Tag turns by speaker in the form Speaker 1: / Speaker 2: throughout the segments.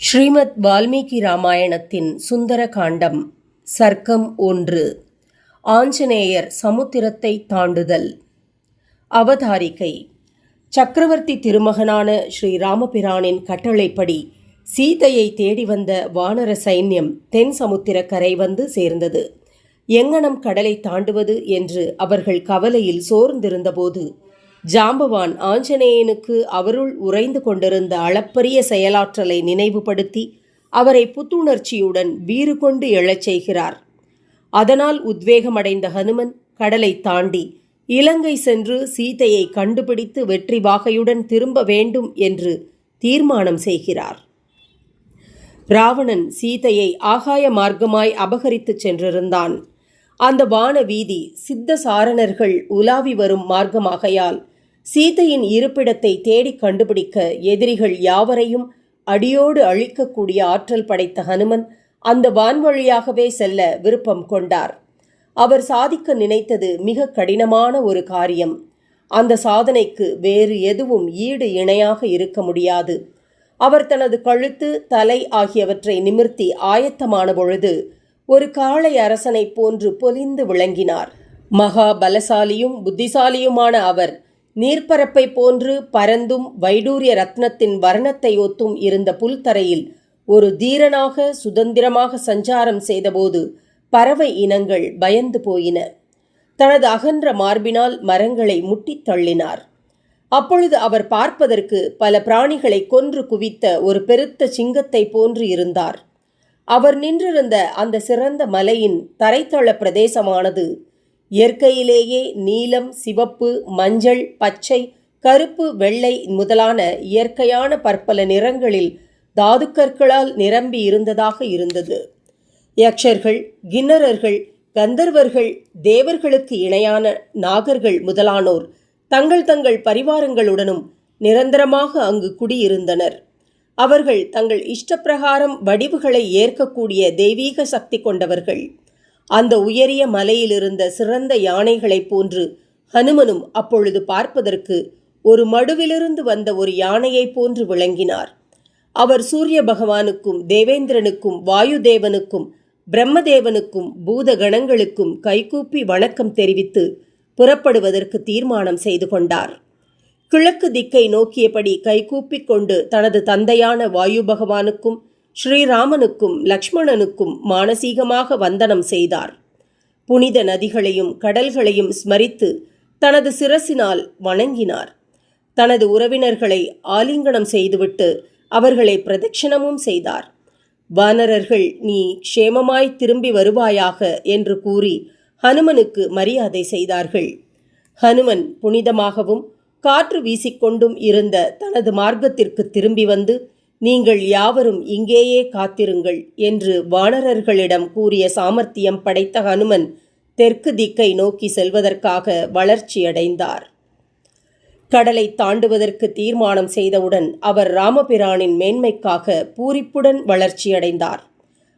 Speaker 1: ஸ்ரீமத் வால்மீகி ராமாயணத்தின் சுந்தர காண்டம் சர்க்கம் ஒன்று ஆஞ்சநேயர் சமுத்திரத்தை தாண்டுதல். அவதாரிகை சக்கரவர்த்தி திருமகனான ஸ்ரீ ராமபிரானின் கட்டளைப்படி சீதையை தேடி வந்த வானர சைன்யம் தென் சமுத்திர கரை வந்து சேர்ந்தது. எங்கனம் கடலை தாண்டுவது என்று அவர்கள் கவலையில் சோர்ந்திருந்தபோது ஜாம்பவான் ஆஞ்சநேயனுக்கு அவருள் உறைந்து கொண்டிருந்த அளப்பரிய செயலாற்றலை நினைவுபடுத்தி அவரை புத்துணர்ச்சியுடன் வீறு கொண்டு எழச் செய்கிறார். அதனால் உத்வேகமடைந்த ஹனுமன் கடலை தாண்டி இலங்கை சென்று சீதையை கண்டுபிடித்து வெற்றி வாகையுடன் திரும்ப வேண்டும் என்று தீர்மானம் செய்கிறார். ராவணன் சீதையை ஆகாய மார்க்கமாய் அபகரித்துச் சென்றிருந்தான். அந்த வான வீதி சித்த சாரணர்கள் உலாவி வரும் மார்க்கமாகையால் சீதையின் இருப்பிடத்தை தேடி கண்டுபிடிக்க எதிரிகள் யாவரையும் அடியோடு அழிக்கக்கூடிய ஆற்றல் படைத்த ஹனுமன் அந்த வான்வழியாகவே செல்ல விருப்பம் கொண்டார். அவர் சாதிக்க நினைத்தது மிக கடினமான ஒரு காரியம். அந்த சாதனைக்கு வேறு எதுவும் ஈடு இணையாக இருக்க முடியாது. அவர் தனது கழுத்து தலை ஆகியவற்றை நிமிர்த்தி ஆயத்தமான பொழுது ஒரு காளை அரசனைப் போன்று பொலிந்து விளங்கினார். மகா பலசாலியும் புத்திசாலியுமான அவர் நீர்ப்பரப்பை போன்று பரந்தும் வைடூரிய ரத்னத்தின் வர்ணத்தை ஒத்தும் இருந்த புல்தரையில் ஒரு தீரனாக சுதந்திரமாக சஞ்சாரம் செய்தபோது பறவை இனங்கள் பயந்து போயின. தனது அகன்ற மார்பினால் மரங்களை முட்டித் தள்ளினார். அப்பொழுது அவர் பார்ப்பதற்கு பல பிராணிகளை கொன்று குவித்த ஒரு பெருத்த சிங்கத்தை போன்று இருந்தார். அவர் நின்றிருந்த அந்த சிறந்த மலையின் தரைத்தள பிரதேசமானது இயற்கையிலேயே நீலம் சிவப்பு மஞ்சள் பச்சை கருப்பு வெள்ளை முதலான இயற்கையான பற்பல நிறங்களில் தாதுக்கற்களால் நிரம்பி இருந்ததாக இருந்தது. யக்ஷர்கள் கிண்ணறர்கள் கந்தர்வர்கள் தேவர்களுக்கு இணையான நாகர்கள் முதலானோர் தங்கள் தங்கள் பரிவாரங்களுடனும் நிரந்தரமாக அங்கு குடியிருந்தனர். அவர்கள் தங்கள் இஷ்டப்பிரகாரம் வடிவுகளை ஏற்கக்கூடிய தெய்வீக சக்தி கொண்டவர்கள். அந்த உயரிய மலையிலிருந்த சிறந்த யானைகளைப் போன்று ஹனுமனும் அப்பொழுது பார்ப்பதற்கு ஒரு மடுவிலிருந்து வந்த ஒரு யானையைப் போன்று விளங்கினார். அவர் சூரிய பகவானுக்கும் தேவேந்திரனுக்கும் வாயுதேவனுக்கும் பிரம்மதேவனுக்கும் பூதகணங்களுக்கும் கைகூப்பி வணக்கம் தெரிவித்து புறப்படுவதற்கு தீர்மானம் செய்து கொண்டார். கிழக்கு திக்கை நோக்கியபடி கைகூப்பிக் கொண்டு தனது தந்தையான வாயு பகவானுக்கும் ஸ்ரீராமனுக்கும் லக்ஷ்மணனுக்கும் மானசீகமாக வந்தனம் செய்தார். புனித நதிகளையும் கடல்களையும் ஸ்மரித்து தனது சிரசினால் வணங்கினார். தனது உறவினர்களை ஆலிங்கனம் செய்துவிட்டு அவர்களை பிரதட்சணமும் செய்தார். வானரர்கள் நீ க்ஷேமமாய் திரும்பி வருவாயாக என்று கூறி ஹனுமனுக்கு மரியாதை செய்தார்கள். ஹனுமன் புனிதமாகவும் காற்று வீசிக்கொண்டும் இருந்த தனது மார்க்கத்திற்கு திரும்பி வந்து நீங்கள் யாவரும் இங்கேயே காத்திருங்கள் என்று வானரர்களிடம் கூறிய சாமர்த்தியம் படைத்த ஹனுமன் தெற்கு திக்கை நோக்கி செல்வதற்காக வளர்ச்சியடைந்தார். கடலை தாண்டுவதற்கு தீர்மானம் செய்தவுடன் அவர் ராமபிரானின் மேன்மைக்காக பூரிப்புடன் வளர்ச்சியடைந்தார்.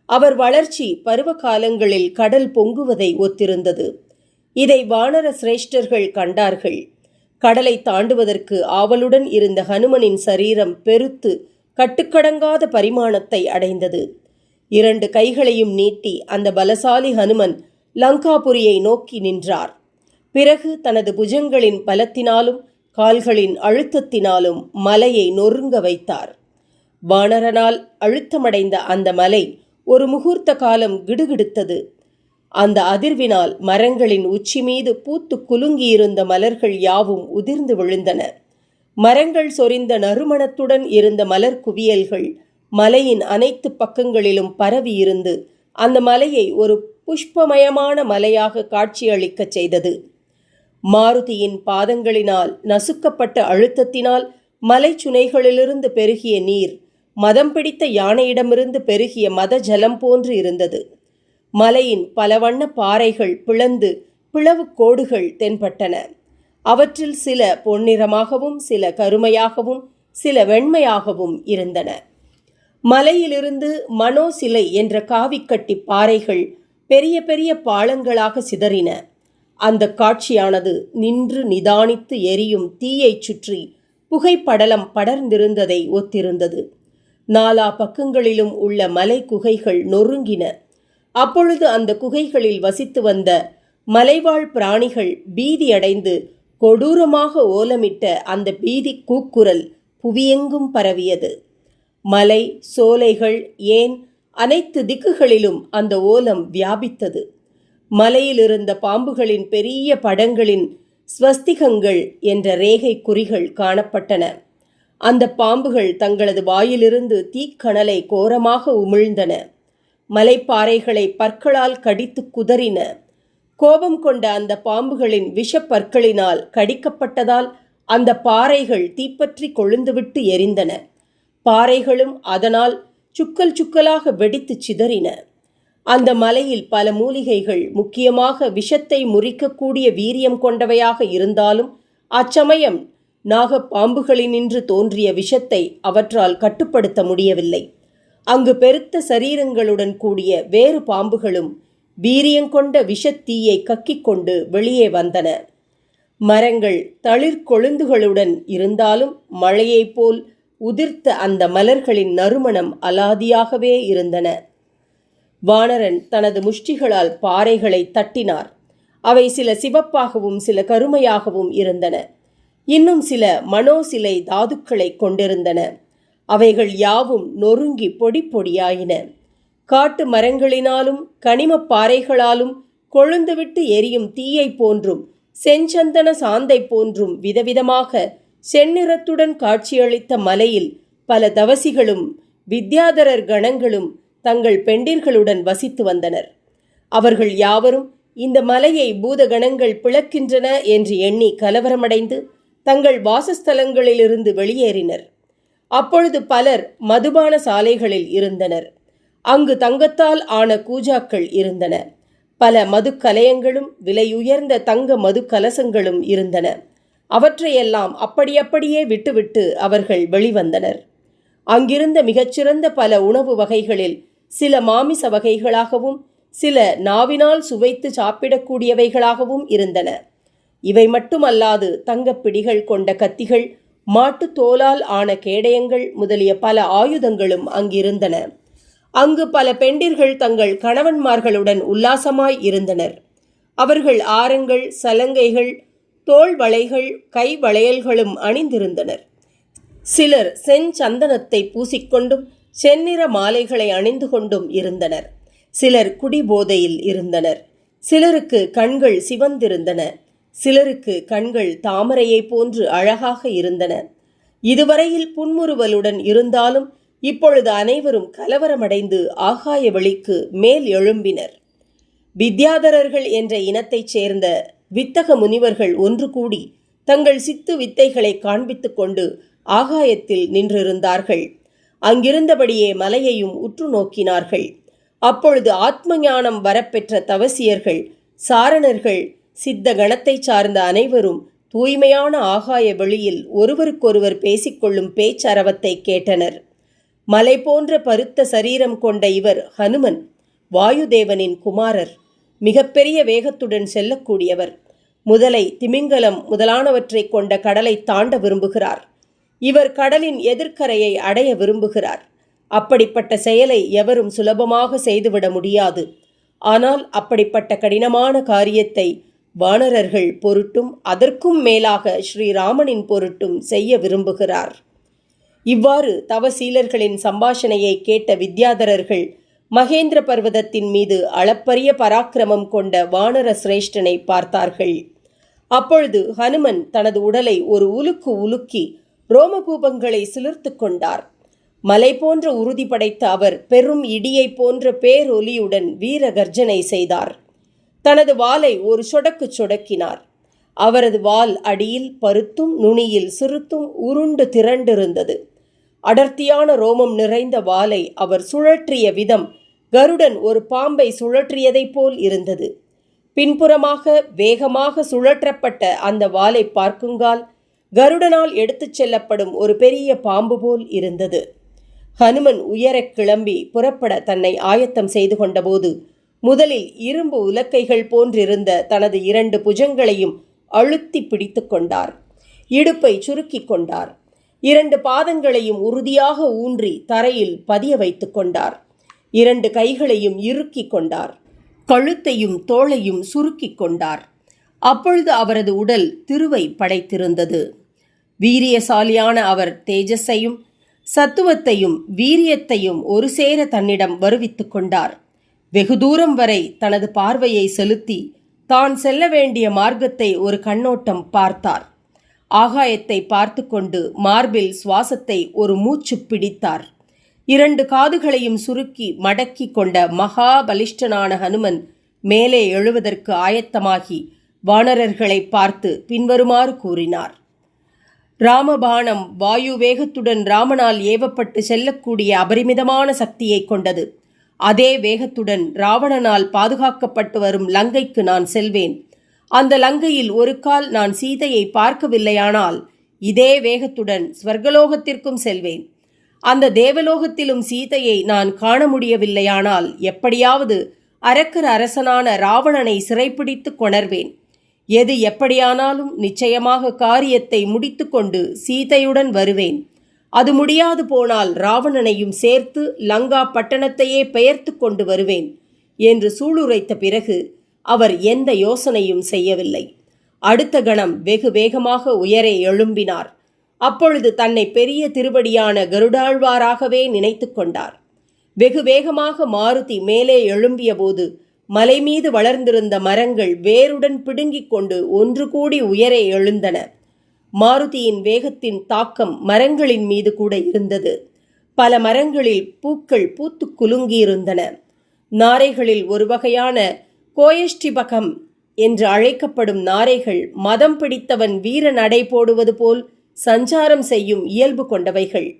Speaker 1: அவர் வளர்ச்சி பருவ காலங்களில் கடல் பொங்குவதை ஒத்திருந்தது. இதை வானர சிரேஷ்டர்கள் கண்டார்கள். கடலை தாண்டுவதற்கு ஆவலுடன் இருந்த ஹனுமனின் சரீரம் பெருத்து கட்டுக்கடங்காத பரிமாணத்தை அடைந்தது. இரண்டு கைகளையும் நீட்டி அந்த பலசாலி ஹனுமன் லங்காபுரியை நோக்கி நின்றார். பிறகு தனது புஜங்களின் பலத்தினாலும் கால்களின் அழுத்தத்தினாலும் மலையை நொறுங்க வைத்தார். வானரனால் அழுத்தமடைந்த அந்த மலை ஒரு முகூர்த்த காலம் கிடுகிடுத்தது. அந்த அதிர்வினால் மரங்களின் உச்சி மீது பூத்து குலுங்கியிருந்த மலர்கள் யாவும் உதிர்ந்து விழுந்தன. மரங்கள் சொரிந்த நறுமணத்துடன் இருந்த மலர் குவியல்கள் மலையின் அனைத்து பக்கங்களிலும் பரவி இருந்து அந்த மலையை ஒரு புஷ்பமயமான மலையாக காட்சியளிக்கச் செய்தது. மாருதியின் பாதங்களினால் நசுக்கப்பட்ட அழுத்தத்தினால் மலைச்சுனைகளிலிருந்து பெருகிய நீர் மதம் பிடித்த யானையிடமிருந்து பெருகிய மத ஜலம் போன்று இருந்தது. மலையின் பலவண்ண பாறைகள் பிளந்து பிளவு கோடுகள் தென்பட்டன. அவற்றில் சில பொன்னிறமாகவும் சில கருமையாகவும் சில வெண்மையாகவும் இருந்தன. மலையிலிருந்து மனோ சிலை என்ற காவிக்கட்டி பாறைகள் பெரிய பெரிய பாலங்களாக சிதறின. அந்த காட்சியானது நின்று நிதானித்து எரியும் தீயைச் சுற்றி புகைப்படலம் படர்ந்திருந்ததை ஒத்திருந்தது. நாலா பக்கங்களிலும் உள்ள மலை குகைகள் நொறுங்கின. அப்பொழுது அந்த குகைகளில் வசித்து வந்த மலைவாழ் பிராணிகள் பீதியடைந்து கொடூரமாக ஓலமிட்ட அந்த பீதி கூக்குரல் புவியெங்கும் பரவியது. மலை சோலைகள் ஏன் அனைத்து திக்குகளிலும் அந்த ஓலம் வியாபித்தது. மலையிலிருந்த பாம்புகளின் பெரிய படங்களின் ஸ்வஸ்திகங்கள் என்ற ரேகை குறிகள் காணப்பட்டன. அந்த பாம்புகள் தங்களது வாயிலிருந்து தீக்கணலை கோரமாக உமிழ்ந்தன. மலைப்பாறைகளை பற்களால் கடித்து குதறின. கோபம் கொண்ட அந்த பாம்புகளின் விஷப்பற்களினால் கடிக்கப்பட்டதால் அந்த பாறைகள் தீப்பற்றி கொழுந்துவிட்டு எரிந்தன. பாறைகளும் அதனால் சுக்கல் சுக்கலாக வெடித்து சிதறின. அந்த மலையில் பல மூலிகைகள் முக்கியமாக விஷத்தை முறிக்கக்கூடிய வீரியம் கொண்டவையாக இருந்தாலும் அச்சமயம் நாகப்பாம்புகளினின்று தோன்றிய விஷத்தை அவற்றால் கட்டுப்படுத்த முடியவில்லை. அங்கு பெருத்த சரீரங்களுடன் கூடிய வேறு பாம்புகளும் வீரியங்கொண்ட விஷத்தீயை கக்கிக் கொண்டு வெளியே வந்தன. மரங்கள் தளிர் கொழுந்துகளுடன் இருந்தாலும் மழையைப் போல் உதிர்த்த அந்த மலர்களின் நறுமணம் அலாதியாகவே இருந்தன. வானரன் தனது முஷ்டிகளால் பாறைகளை தட்டினார். அவை சில சிவப்பாகவும் சில கருமையாகவும் இருந்தன. இன்னும் சில மனோசிலை தாதுக்களை கொண்டிருந்தன. அவைகள் யாவும் நொறுங்கி பொடி பொடியாயின. காட்டு மரங்களினாலும் கனிமப் பாறைகளாலும் கொழுந்துவிட்டு எரியும் தீயை போன்றும் செஞ்சந்தன சாந்தை போன்றும் விதவிதமாக செந்நிறத்துடன் காட்சியளித்த மலையில் பல தவசிகளும் வித்யாதரர் கணங்களும் தங்கள் பெண்டிர்களுடன் வசித்து வந்தனர். அவர்கள் யாவரும் இந்த மலையை பூதகணங்கள் பிளக்கின்றன என்று எண்ணி கலவரமடைந்து தங்கள் வாசஸ்தலங்களிலிருந்து வெளியேறினர். அப்பொழுது பலர் மதுபான சாலைகளில் இருந்தனர். அங்கு தங்கத்தால் ஆன கூஜாக்கள் இருந்தன. பல மதுக்கலயங்களும் விலையுயர்ந்த தங்க மது கலசங்களும் இருந்தன. அவற்றையெல்லாம் அப்படியப்படியே விட்டுவிட்டு அவர்கள் வெளிவந்தனர். அங்கிருந்த மிகச்சிறந்த பல உணவு வகைகளில் சில மாமிச வகைகளாகவும் சில நாவினால் சுவைத்து சாப்பிடக்கூடியவைகளாகவும் இருந்தன. இவை மட்டுமல்லாது தங்கப்பிடிகள் கொண்ட கத்திகள் மாட்டுத் தோலால் ஆன கேடயங்கள் முதலிய பல ஆயுதங்களும் அங்கிருந்தன. அங்கு பல பெண்டிர்கள் தங்கள் கணவன்மார்களுடன் உல்லாசமாய் இருந்தனர். அவர்கள் ஆரங்கள் சலங்கைகள் தோள் வளைகள் கை வளையல்களும் அணிந்திருந்தனர். சிலர் செஞ்சந்தனத்தை பூசிக்கொண்டும் செந்நிற மாலைகளை அணிந்து கொண்டும் இருந்தனர். சிலர் குடிபோதையில் இருந்தனர். சிலருக்கு கண்கள் சிவந்திருந்தன. சிலருக்கு கண்கள் தாமரையைப் போன்று அழகாக இருந்தன. இதுவரையில் புன்முறுவலுடன் இருந்தாலும் இப்பொழுது அனைவரும் கலவரமடைந்து ஆகாய வெளிக்கு மேல் எழும்பினர். வித்யாதரர்கள் என்ற இனத்தைச் சேர்ந்த வித்தக முனிவர்கள் ஒன்று கூடி தங்கள் சித்து வித்தைகளை காண்பித்துக் கொண்டு ஆகாயத்தில் நின்றிருந்தார்கள். அங்கிருந்தபடியே மலையையும் உற்று நோக்கினார்கள். அப்பொழுது ஆத்ம ஞானம் வரப்பெற்ற தவசியர்கள் சாரணர்கள் சித்த கணத்தைச் சார்ந்த அனைவரும் தூய்மையான ஆகாய வெளியில் ஒருவருக்கொருவர் பேசிக்கொள்ளும் பேச்சரவத்தை கேட்டனர். மலை போன்ற பருத்த சரீரம் கொண்ட இவர் ஹனுமன் வாயுதேவனின் குமாரர் மிகப்பெரிய வேகத்துடன் செல்லக்கூடியவர். முதலை திமிங்கலம் முதலானவற்றை கொண்ட கடலை தாண்ட விரும்புகிறார். இவர் கடலின் எதிர்க்கரையை அடைய விரும்புகிறார். அப்படிப்பட்ட செயலை எவரும் சுலபமாக செய்துவிட முடியாது. ஆனால் அப்படிப்பட்ட கடினமான காரியத்தை வானரர்கள் பொருட்டும் அதற்கும் மேலாக ஸ்ரீராமனின் பொருட்டும் செய்ய விரும்புகிறார். இவ்வாறு தவசீலர்களின் சம்பாஷணையை கேட்ட வித்யாதரர்கள் மகேந்திர பர்வதத்தின் மீது அளப்பரிய பராக்கிரமம் கொண்ட வானர சிரேஷ்டனை பார்த்தார்கள். அப்பொழுது ஹனுமன் தனது உடலை ஒரு உலுக்கு உலுக்கி ரோமகூபங்களை சிலிர்த்து கொண்டார். மலை போன்ற உறுதி படைத்த அவர் பெரும் இடியைப் போன்ற பேரொலியுடன் வீர கர்ஜனை செய்தார். தனது வாளை ஒரு சொடக்கு சொடக்கினார். அவரது வால் அடியில் பருத்தும் நுனியில் சிறுத்தும் உருண்டு திரண்டிருந்தது. அடர்த்தியான ரோமம் நிறைந்த வாலை அவர் சுழற்றிய விதம் கருடன் ஒரு பாம்பை சுழற்றியதைப் போல் இருந்தது. பின்புறமாக வேகமாக சுழற்றப்பட்ட அந்த வாலை பார்க்குங்கால் கருடனால் எடுத்துச் செல்லப்படும் ஒரு பெரிய பாம்பு போல் இருந்தது. ஹனுமன் உயரக் கிளம்பி புறப்பட தன்னை ஆயத்தம் செய்து கொண்டபோது முதலில் இரும்பு உலக்கைகள் போன்றிருந்த தனது இரண்டு புஜங்களையும் அழுத்தி பிடித்து கொண்டார். இடுப்பை சுருக்கிக் கொண்டார். இரண்டு பாதங்களையும் உறுதியாக ஊன்றி தரையில் பதிய வைத்துக் கொண்டார். இரண்டு கைகளையும் இறுக்கி கொண்டார். கழுத்தையும் தோளையும் சுருக்கிக் கொண்டார். அப்பொழுது அவரது உடல் திருவை படைத்திருந்தது. வீரியசாலியான அவர் தேஜஸையும் சத்துவத்தையும் வீரியத்தையும் ஒரு சேர தன்னிடம் வருவித்துக் கொண்டார். வெகு தூரம் வரை தனது பார்வையை செலுத்தி தான் செல்ல வேண்டிய மார்க்கத்தை ஒரு கண்ணோட்டம் பார்த்தார். ஆகாயத்தை பார்த்து கொண்டு மார்பில் சுவாசத்தை ஒரு மூச்சு பிடித்தார். இரண்டு காதுகளையும் சுருக்கி மடக்கி கொண்ட மகாபலிஷ்டனான ஹனுமன் மேலே எழுவதற்கு ஆயத்தமாகி வானரர்களை பார்த்து பின்வருமாறு கூறினார். ராமபாணம் வாயு வேகத்துடன் ராமனால் ஏவப்பட்டு செல்லக்கூடிய அபரிமிதமான சக்தியை கொண்டது. அதே வேகத்துடன் ராவணனால் பாதுகாக்கப்பட்டு வரும் லங்கைக்கு நான் செல்வேன். அந்த லங்கையில் ஒரு கால் நான் சீதையை பார்க்கவில்லையானால் இதே வேகத்துடன் ஸ்வர்கலோகத்திற்கும் செல்வேன். அந்த தேவலோகத்திலும் சீதையை நான் காண முடியவில்லையானால் எப்படியாவது அரக்கர் அரசனான ராவணனை சிறைப்பிடித்து கொணர்வேன். எது எப்படியானாலும் நிச்சயமாக காரியத்தை முடித்துக்கொண்டு சீதையுடன் வருவேன். அது முடியாது போனால் ராவணனையும் சேர்த்து லங்கா பட்டணத்தையே பெயர்த்து கொண்டு வருவேன் என்று சூளுரைத்த பிறகு அவர் எந்த யோசனையும் செய்யவில்லை. அடுத்த கணம் வெகு வேகமாக உயரே எழும்பினார். அப்பொழுது தன்னை பெரிய திருவடியான கருடாழ்வாராகவே நினைத்து கொண்டார். வெகு வேகமாக மாருதி மேலே எழும்பியபோது மலை மீது வளர்ந்திருந்த மரங்கள் வேருடன் பிடுங்கிக் கொண்டு ஒன்று கூடி உயரே எழுந்தன. மாருதியின் வேகத்தின் தாக்கம் மரங்களின் மீது கூட இருந்தது. பல மரங்களில் பூக்கள் பூத்து குலுங்கியிருந்தன. நாரைகளில் ஒரு வகையான கோயஷ்டிபகம் என்று அழைக்கப்படும் நாரைகள் மதம் பிடித்தவன் வீர நடை போடுவது போல் சஞ்சாரம் செய்யும் இயல்பு கொண்டவைகள்.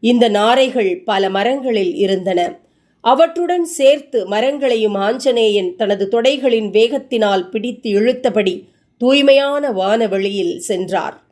Speaker 1: இந்த நாரைகள் பல மரங்களில் இருந்தன. அவற்றுடன் சேர்த்து மரங்களையும் ஆஞ்சநேயன் தனது தொடைகளின் வேகத்தினால் பிடித்து இழுத்தபடி தூய்மையான வானவெளியில் சென்றார்.